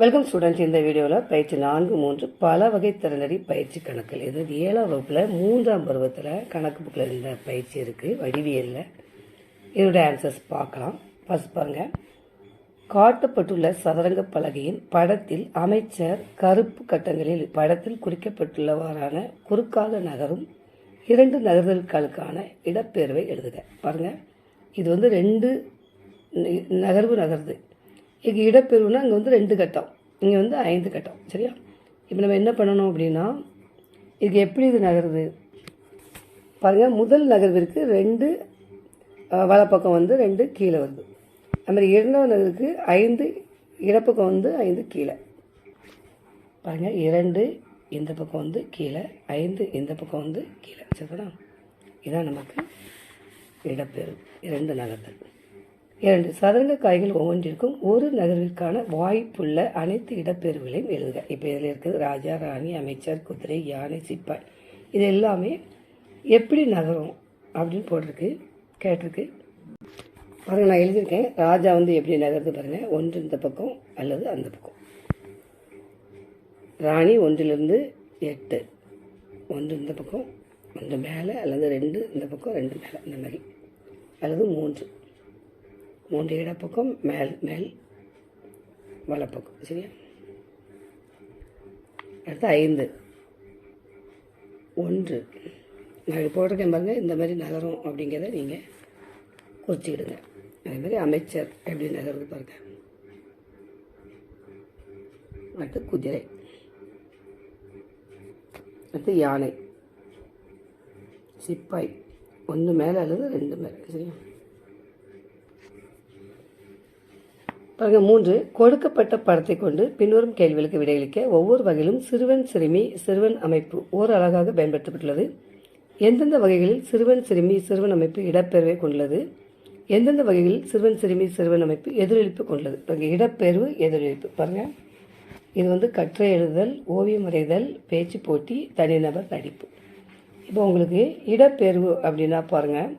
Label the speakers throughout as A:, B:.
A: Welcome students இந்த வீடியோவில் பயிற்சி நான்கு மூன்று பல வகை திறனடி பயிற்சி கணக்கில் இது ஏழாம் வகுப்பில் மூன்றாம் பருவத்தில் கணக்கு புக்கில் இந்த பயிற்சி இருக்குது வடிவியலில். இதோட ஆன்சர்ஸ் பார்க்கலாம். ஃபஸ்ட் பாருங்கள் காட்டப்பட்டுள்ள சதுரங்க பலகையின் படத்தில் அமைச்சர் கருப்பு கட்டங்களில் படத்தில் குறிக்கப்பட்டுள்ளவாறான குறுக்காக நகரும் இரண்டு நகர்தல்களுக்கான இடப்பெயர்வை எழுதுக. பாருங்கள் இது வந்து ரெண்டு நகர்வு நகருது. இங்கே இடப்பெருவுனா அங்கே வந்து ரெண்டு கட்டம். இங்கே வந்து ஐந்து கட்டம். சரியா? இப்போ நம்ம என்ன பண்ணணும் அப்படின்னா இது எப்படி இது நகருது? பாருங்கள் முதல் நகர்விற்கு ரெண்டு வலப்பக்கம் வந்து ரெண்டு கீழே வருது. அது மாதிரி இரண்டாவது நகருக்கு ஐந்து இடப்பக்கம் வந்து ஐந்து கீழே. பாருங்கள் இரண்டு இந்த பக்கம் வந்து கீழே ஐந்து இந்த பக்கம் வந்து கீழே. சரிங்களா இதான் நமக்கு இடப்பெயர்வு இரண்டு நகர்கள் இரண்டு சதுரங்க காய்கள் ஒவ்வொன்றிற்கும் ஒரு நகர்விற்கான வாய்ப்புள்ள அனைத்து இடப்பெயர்வுகளையும் எழுதுக. இப்போ இதில் இருக்குது ராஜா ராணி அமைச்சர் குதிரை யானை சிப்பாய். இது எல்லாமே எப்படி நகரும் அப்படின்னு போட்டிருக்கு கேட்டிருக்கு. பாருங்க நான் எழுதியிருக்கேன். ராஜா வந்து எப்படி நகர்ந்து பாருங்கள் ஒன்று இந்த பக்கம் அல்லது அந்த பக்கம். ராணி ஒன்றிலிருந்து எட்டு. ஒன்று இந்த பக்கம் ஒன்று மேலே அல்லது ரெண்டு இந்த பக்கம் ரெண்டு மேலே. இந்த மாதிரி. அல்லது மூன்று. மூன்று இடப்பக்கம் மேல் மேல் வலப்பக்கம். சரியா? அடுத்து ஐந்து. ஒன்று. நான் போட்டிருக்கேன் பாருங்கள் இந்த மாதிரி நகரும் அப்படிங்கிறத நீங்கள் குறிச்சிக்கிடுங்க. அதே மாதிரி அமைச்சர் எப்படி நகருது பாருங்க. அடுத்து குதிரை. அடுத்து யானை. சிப்பாய். ஒன்று மேலே அல்லது ரெண்டு மேலே. சரியா? பாருங்க மூன்று கொடுக்கப்பட்ட படத்தை கொண்டு பின்வரும் கேள்விகளுக்கு விடையளிக்க ஒவ்வொரு வகையிலும் சிறுவன் சிறுமி சிறுவன் அமைப்பு ஓர் அழகாக பயன்படுத்தப்பட்டுள்ளது. எந்தெந்த வகைகளில் சிறுவன் சிறுமி சிறுவன் அமைப்பு இடப்பெயர்வை கொண்டுள்ளது? எந்தெந்த வகைகளில் சிறுவன் சிறுமி சிறுவன் அமைப்பு எதிரொலிப்பு கொண்டுள்ளது? பாருங்க இடப்பெயர்வு எதிரொலிப்பு. பாருங்கள் இது வந்து கற்றை எழுதுதல் ஓவியம் வரைதல் பேச்சு போட்டி தனிநபர் நடிப்பு. இப்போ உங்களுக்கு இடப்பெயர்வு அப்படின்னா பாருங்கள்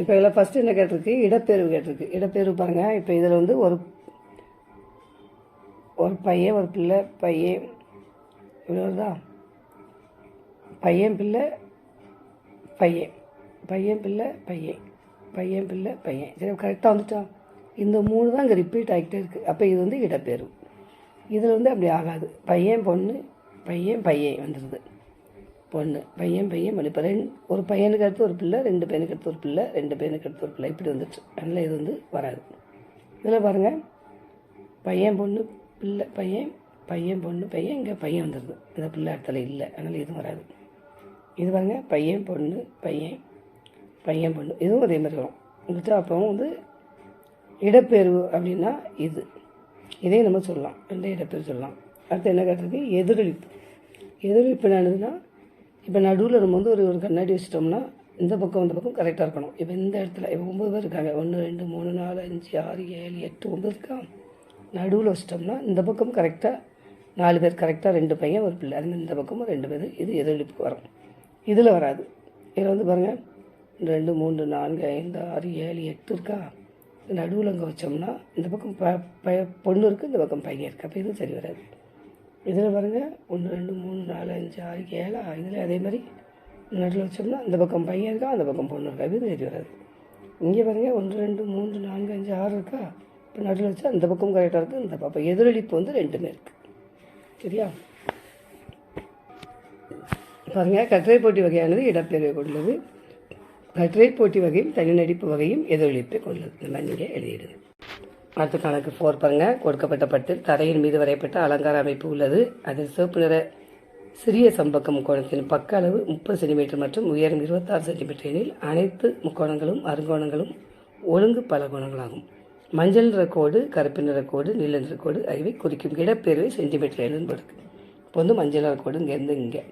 A: இப்போ இதில் ஃபஸ்ட்டு என்ன கேட்டிருக்கு? இடப்பெயர்வு கேட்டிருக்கு. இடப்பெயர்வு பாருங்கள் இப்போ இதில் வந்து ஒரு ஒரு பையன் ஒரு பிள்ளை பையன். இப்படி வருதா? பையன் பிள்ளை பையன். பையன் பிள்ளை பையன். பையன் பிள்ளை பையன். சரி கரெக்டாக வந்துட்டான் இந்த மூணு தான் இங்கே ரிப்பீட் ஆகிட்டே இருக்குது அப்போ இது வந்து இடப்பெயர்வு. இதில் வந்து அப்படி ஆகாது. பையன் பொண்ணு பையன் பையன் வந்துடுது பொண்ணு. பையன் பையன் மணி இப்போ ரெண்டு ஒரு பையனுக்கு அடுத்து ஒரு பிள்ளை ரெண்டு பையனுக்கு அடுத்து ஒரு பிள்ளை ரெண்டு பையனுக்கு அடுத்து ஒரு பிள்ளை. இப்படி வந்துச்சு அதனால் இது வந்து வராது. இதில் பாருங்கள் பையன் பொண்ணு பிள்ளை பையன் பையன் பொண்ணு பையன் இங்கே பையன் வந்துடுது. இந்த பிள்ளை இடத்துல இல்லை. அதனால் இதுவும் வராது. இது பாருங்க. பையன் பொண்ணு பையன் பையன் பொண்ணு. இதுவும் அதே மாதிரி வரும். வந்துட்டு அப்போ வந்து இடப்பெயர்வு அப்படின்னா இது. இதையும் நம்ம சொல்லலாம். ரெண்டு இடப்பெயர்வு சொல்லலாம். அடுத்து என்ன கேட்டிருக்கு எதிரொலிப்பு. எதிரொலிப்பு என்னதுன்னா இப்போ நடுவில் நம்ம வந்து ஒரு ஒரு கண்ணாடி வச்சிட்டோம்னா இந்த பக்கம் இந்த பக்கம் கரெக்டாக இருக்கணும். இப்போ இந்த இடத்துல இப்போ ஒம்பது பேர் இருக்காங்க. ஒன்று ரெண்டு மூணு நாலு அஞ்சு ஆறு ஏழு எட்டு ஒம்பது இருக்கா? நடுவில் வச்சிட்டோம்னா இந்த பக்கம் கரெக்டாக நாலு பேர் கரெக்டாக ரெண்டு பையன் ஒரு பிள்ளை. அது இந்த பக்கமும் ரெண்டு பேர் இது எதிரொலிப்பு வரும். இதில் வராது. இதில் வந்து பாருங்கள் ரெண்டு மூணு நான்கு ஐந்து ஆறு ஏழு எட்டு இருக்கா? நடுவில் அங்கே வச்சோம்னா இந்த பக்கம் ப ப பொண்ணு இருக்குது இந்த பக்கம் பையன் இருக்குது அப்போ இதுவும் சரி வராது. இதில் பாருங்கள் ஒன்று ரெண்டு மூணு நாலு அஞ்சு ஆறு ஏழா இதில் அதே மாதிரி நடுவில் வச்சோம்னா அந்த பக்கம் பையன் இருக்கா அந்த பக்கம் பொண்ணு இருக்கா இது சரி வராது. இங்கே பாருங்கள் ஒன்று ரெண்டு மூணு நான்கு அஞ்சு ஆறு இருக்கா இப்போ நடுவில் வச்சா அந்த பக்கம் கரெக்டாக இருக்குது இந்த பக்கம். எதிரொலிப்பு வந்து ரெண்டுமே இருக்குது சரியா? பாருங்கள் கட்டுரை போட்டி வகையானது இடப்பெயர்வை கொண்டுள்ளது. கட்டுரை போட்டி வகையும் தனி நடிப்பு வகையும் எதிரொலிப்பை கொண்டுள்ளது. இந்த மாதிரி நீங்கள் எழுதிடுங்க. அடுத்த கணக்கு ஃபோர் பாருங்கள் கொடுக்கப்பட்ட பட்டில் தரையின் மீது வரையப்பட்ட அலங்கார அமைப்பு உள்ளது. அதில் சிவப்பு நிற சிறிய சம்பக்கம் முக்கோணத்தின் பக்க அளவு முப்பது சென்டிமீட்டர் மற்றும் உயரம் இருபத்தாறு சென்டிமீட்டர் எனில் அனைத்து முக்கோணங்களும் அருங்கோணங்களும் ஒழுங்கு பலகோணங்களாகும் மஞ்சள் நிற கோடு கருப்பு நிற கோடு நீல நிற கோடு ஆகியவை குறிக்கும் இடப்பெயர்வை சென்டிமீட்டர் எழுதுன்னு போடுது இப்போ வந்து மஞ்சள் நிற கோடு இங்கேருந்து இங்கே.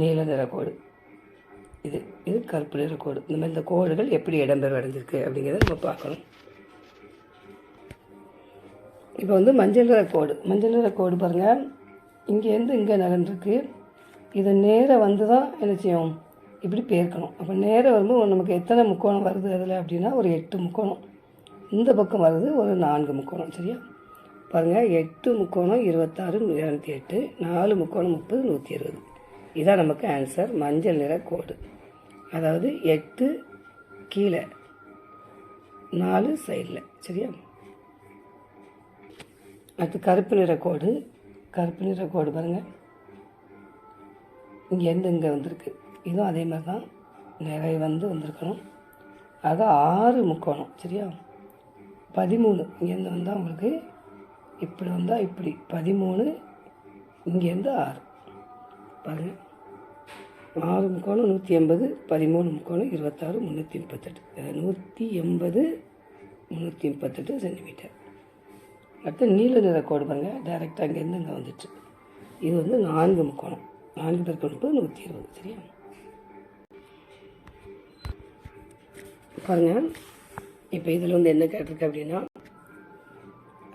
A: நீல நிற கோடு. இது இது கருப்பு நிற கோடு. இந்த மாதிரி இந்த கோடுகள் எப்படி இடம்பெயர்வு அடைஞ்சிருக்கு அப்படிங்கிறத நம்ம பார்க்கணும். இப்போ வந்து மஞ்சள் நிற கோடு. மஞ்சள் நிற கோடு பாருங்கள் இங்கேருந்து இங்கே நகர்ந்துருக்கு. இது நேராக வந்து தான் என்ன செய்யும்? இப்படி பேர்க்கணும் அப்போ நேராக வரும்போது நமக்கு எத்தனை முக்கோணம் வருது அதில் அப்படின்னா ஒரு எட்டு முக்கோணம். இந்த பக்கம் வருது ஒரு நான்கு முக்கோணம். சரியா? பாருங்கள் எட்டு முக்கோணம் இருபத்தாறு இரநூத்தி எட்டு நாலு முக்கோணம் முப்பது நூற்றி இருபது. இதான் நமக்கு ஆன்சர் மஞ்சள் நிற கோடு. அதாவது எட்டு கீழே நாலு சைடில் சரியா? அடுத்து கருப்பு நிற கோடு கருப்பு நிற கோடு பாருங்கள் இங்கேருந்து இங்கே வந்திருக்கு. இதுவும் அதே மாதிரி தான். நிறைய வந்து வந்திருக்கணும். அது ஆறு முக்கோணம். சரியா? பதிமூணு. இங்கேருந்து வந்தால் உங்களுக்கு இப்படி வந்தால் இப்படி. பதிமூணு இங்கேருந்து ஆறு. பாருங்கள் ஆறு முக்கோணம் நூற்றி எண்பது. பதிமூணு முக்கோணம் இருபத்தாறு முந்நூற்றி முப்பத்தெட்டு. நூற்றி எண்பது முந்நூற்றி முப்பத்தெட்டு சென்டிமீட்டர். அடுத்து நீல நிற கோடு பாருங்கள் டைரெக்டாக அங்கேருந்து இங்கே வந்துச்சு இது வந்து நான்கு முக்கோணம். நான்கு பேருக்கு முப்பது நூற்றி இருபது சரியா? பாருங்கள் இப்போ இதில் வந்து என்ன கேட்டிருக்கு அப்படின்னா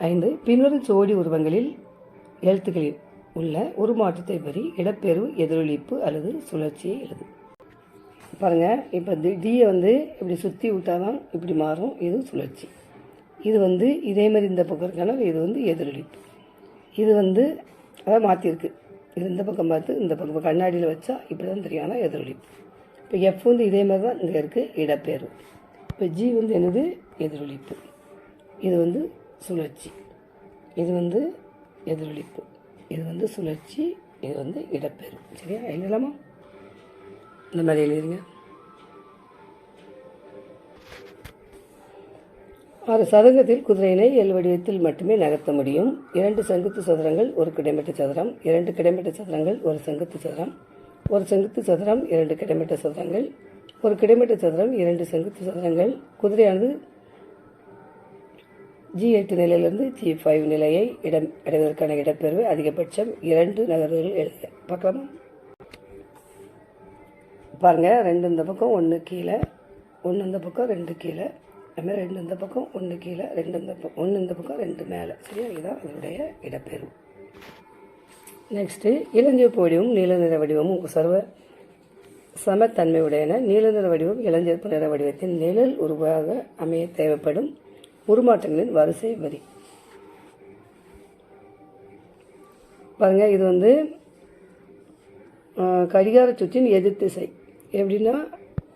A: ஐந்து பின்வரும் ஜோடி உருவங்களில் எழுத்துக்களில் உள்ள உருமாற்றத்தை பறி இடப்பெயர்வு எதிரொலிப்பு அல்லது சுழற்சியை எழுது. பாருங்கள் இப்போ தி டீயை வந்து இப்படி சுற்றி விட்டால் தான் இப்படி மாறும். இது சுழற்சி. இது வந்து இதே மாதிரி இந்த பக்கம் இருக்கனால இது வந்து எதிரொலிப்பு இது வந்து அதான் மாற்றிருக்கு இது இந்த பக்கம் பார்த்து இந்த பக்கம் கண்ணாடியில் வச்சா இப்படி தான் தெரியும். ஆனால் எதிரொலிப்பு இப்போ எஃப் வந்து இதே மாதிரி தான் இங்கே இருக்குது இடப்பெயர்வு. இப்போ ஜி வந்து என்னது? எதிரொலிப்பு. இது வந்து சுழற்சி. இது வந்து எதிரொலிப்பு. இது வந்து சுழற்சி இது வந்து இடப்பெயர்வு. சரியா? எழுதலாமா? இந்த மாதிரி எழுதிருங்க. ஆறு சதுரத்தில் குதிரையினை எல் வடிவத்தில் மட்டுமே நகர்த்த முடியும். இரண்டு செங்குத்து சதுரங்கள் ஒரு கிடைமட்ட சதுரம் இரண்டு கிடைமட்ட சதுரங்கள் ஒரு செங்குத்து சதுரம் ஒரு செங்குத்து சதுரம் இரண்டு கிடைமட்ட சதுரங்கள் ஒரு கிடைமட்ட சதுரம் இரண்டு செங்குத்து சதுரங்கள். குதிரையானது ஜி எட்டு நிலையிலிருந்து ஜி ஃபைவ் நிலையை இடம் அடைவதற்கான இடப்பெயர்வு அதிகபட்சம் இரண்டு நகர்வுகள் எழுதுக பார்க்கலாமா? பாருங்கள் ரெண்டு இந்த பக்கம் ஒன்று கீழே ஒன்று இந்த பக்கம் ரெண்டு கீழே. அதுமாதிரி ரெண்டு இந்த பக்கம் ஒன்று கீழே ரெண்டு இந்த பக்கம் ஒன்று இந்த பக்கம் ரெண்டு மேலே. சரியா? இதுதான் அதனுடைய இடப்பெயர்வு. நெக்ஸ்ட்டு இளஞ்சிவப்பு வடிவம் நீல நிற வடிவமும் சர்வ சமத்தன்மையுடையன. நீல நிற வடிவம் இளஞ்சிவப்பு நிற வடிவத்தின் நிழல் உருவாக அமைய தேவைப்படும் உருமாற்றங்களின் வரிசை வரி. பாருங்க இது வந்து கடிகார சுற்றின் எதிர்த்திசை எப்படின்னா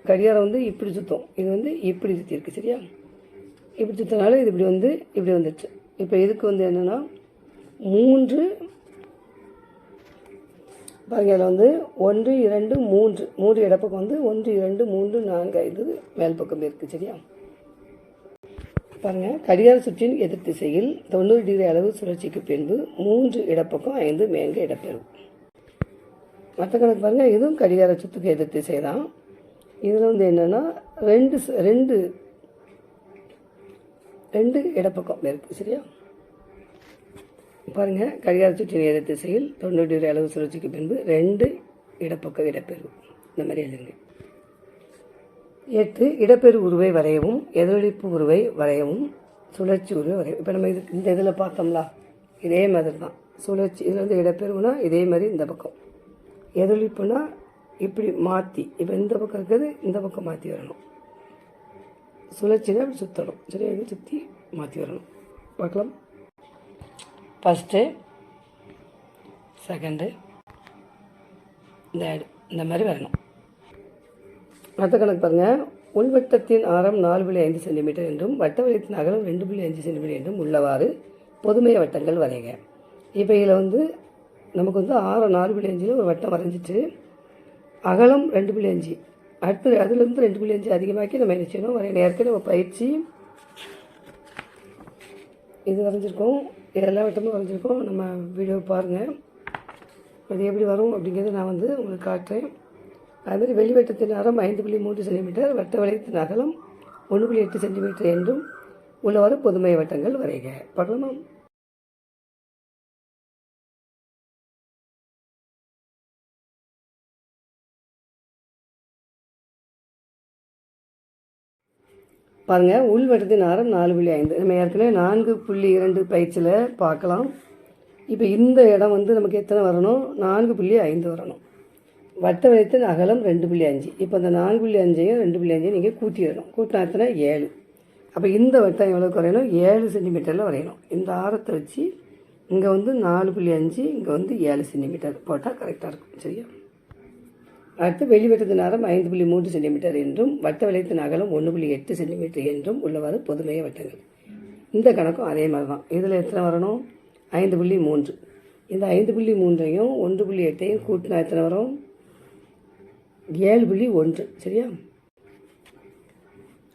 A: கடிகாரம் வந்து இப்படி சுற்றும் இது வந்து இப்படி சுற்றிருக்கு சரியா? இப்படி சுற்றினால இது இப்படி வந்து இப்படி வந்துடுச்சு இப்போ இதுக்கு வந்து என்னென்னா மூன்று பாருங்க அதில் வந்து ஒன்று இரண்டு மூன்று. மூன்று இடப்பக்கம் வந்து ஒன்று இரண்டு மூன்று நான்கு ஐந்து மேல் பக்கம் இருக்குது சரியா? பாருங்கள் கடிகார சுற்றின் எதிர் திசையில் தொண்ணூறு டிகிரி அளவு சுழற்சிக்கு பின்பு மூன்று இடப்பக்கம் ஐந்து மேங்க இடப்பெறும் மற்ற கணக்கு பாருங்கள் இதுவும் கடிகார சுற்றுக்கு எதிர் திசை தான் இதில் வந்து என்னென்னா ரெண்டு ரெண்டு ரெண்டு இடப்பக்கம் இருக்குது சரியா? பாருங்கள் கடிகார சுற்றி எதிர் திசையில் தொண்ணூறு டிகிரி அளவு சுழற்சிக்கு பின்பு ரெண்டு இடப்பக்கம் இடப்பெறும் இந்த மாதிரி எழுதுங்க. எட்டு இடப்பெரு உருவை வரையவும் எதிரொலிப்பு உருவை வரையவும் சுழற்சி உருவை வரையவும். இப்போ நம்ம இது இந்த இதில் பார்த்தோம்ல இதே மாதிரி தான் சுழற்சி இதில் வந்து இடப்பெருவுனா இதே மாதிரி இந்த பக்கம். எதிரொலிப்புனா இப்படி மாற்றி இப்போ இந்த பக்கம் இருக்கிறது இந்த பக்கம் மாற்றி வரணும். சுழற்சியில் அப்படி சுற்றணும் சரியா? இது சுற்றி மாற்றி வரணும். பார்க்கலாம். ஃபஸ்ட்டு செகண்டு தேர்டு இந்த மாதிரி வரணும். அடுத்த கணக்கு பாருங்கள் உள்வட்டத்தின் ஆரம் நாலு புள்ளி ஐந்து சென்டிமீட்டர் என்றும் வட்ட வளையத்தின் அகலம் ரெண்டு புள்ளி அஞ்சு சென்டிமீட்டர் என்றும் உள்ளவாறு பொதுமைய வட்டங்கள் வரைங்க இப்போ இதில் வந்து நமக்கு வந்து ஆறு நாலு புள்ளி அஞ்சில் ஒரு வட்டம் வரைஞ்சிட்டு அகலம் ரெண்டு புள்ளி அஞ்சு. அடுத்து அதுலேருந்து ரெண்டு புள்ளி அஞ்சு அதிகமாக்கி நம்ம என்ன செய்யணும்? வரைய நேரத்தில் நம்ம பயிற்சி இது வரைஞ்சிருக்கோம். இதெல்லாம் வட்டமும் வரைஞ்சிருக்கோம். நம்ம வீடியோ பாருங்கள் அது எப்படி வரும் அப்படிங்கிறத நான் வந்து உங்களுக்கு காட்டுறேன். அதுமாதிரி வெளிவட்டத்தின் அறம் ஐந்து புள்ளி மூன்று சென்டிமீட்டர் வட்ட வளையத்தின் அகலம் ஒன்று புள்ளி எட்டு சென்டிமீட்டர் என்றும் உள்ளவாறு பொதுமை வட்டங்கள் வரைக. பார்க்கலாமா பாருங்கள் உள்வட்டத்தின் ஆரம் நாலு புள்ளி ஐந்து. நம்ம ஏற்கனவே நான்கு புள்ளி இரண்டு பயிற்சியில் பார்க்கலாம். இப்போ இந்த இடம் வந்து நமக்கு எத்தனை வரணும்? நான்கு புள்ளி ஐந்து வரணும். வட்ட வளையத்தின் அகலம் ரெண்டு புள்ளி அஞ்சு இப்போ அந்த நான்கு புள்ளி அஞ்சையும் ரெண்டு புள்ளி அஞ்சையும் நீங்கள் கூட்டிடணும். கூட்டினா எத்தனை? ஏழு. அப்போ இந்த வட்டம் எவ்வளோ குறையணும்? ஏழு சென்டிமீட்டரில் வரையணும். இந்த ஆரத்தை வச்சு இங்கே வந்து நாலு புள்ளி அஞ்சு இங்கே வந்து ஏழு சென்டிமீட்டர் போட்டால் கரெக்டாக இருக்கும். சரியா? அடுத்து வெளிவட்டத்தின் ஆரம் ஐந்து புள்ளி மூன்று சென்டிமீட்டர் என்றும் வட்ட வளையத்தின் அகலம் ஒன்று புள்ளி எட்டு சென்டிமீட்டர் என்றும் உள்ளவாறு பொதுமைய வட்டங்கள். இந்த கணக்கும் அதே மாதிரி தான் இதில் எத்தனை வரணும்? ஐந்து புள்ளி மூன்று. இந்த ஐந்து புள்ளி மூன்றையும் ஒன்று புள்ளி எட்டையும் கூட்டினா எத்தனை வரும்? ஏழு புள்ளி ஒன்று. சரியா?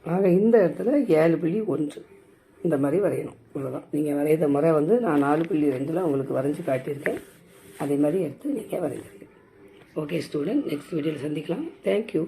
A: ஆக இந்த இடத்துல ஏழு புள்ளி ஒன்று. இந்த மாதிரி வரையணும். இவ்வளோதான் நீங்கள் வரைகிற முறை வந்து நான் நாலு புள்ளி ரெண்டில் உங்களுக்கு வரைஞ்சி காட்டியிருக்கேன். அதே மாதிரி எடுத்து நீங்கள் வரைஞ்சிருக்கேன் ஓகே ஸ்டூடெண்ட் நெக்ஸ்ட் வீடியோவில் சந்திக்கலாம். தேங்க்யூ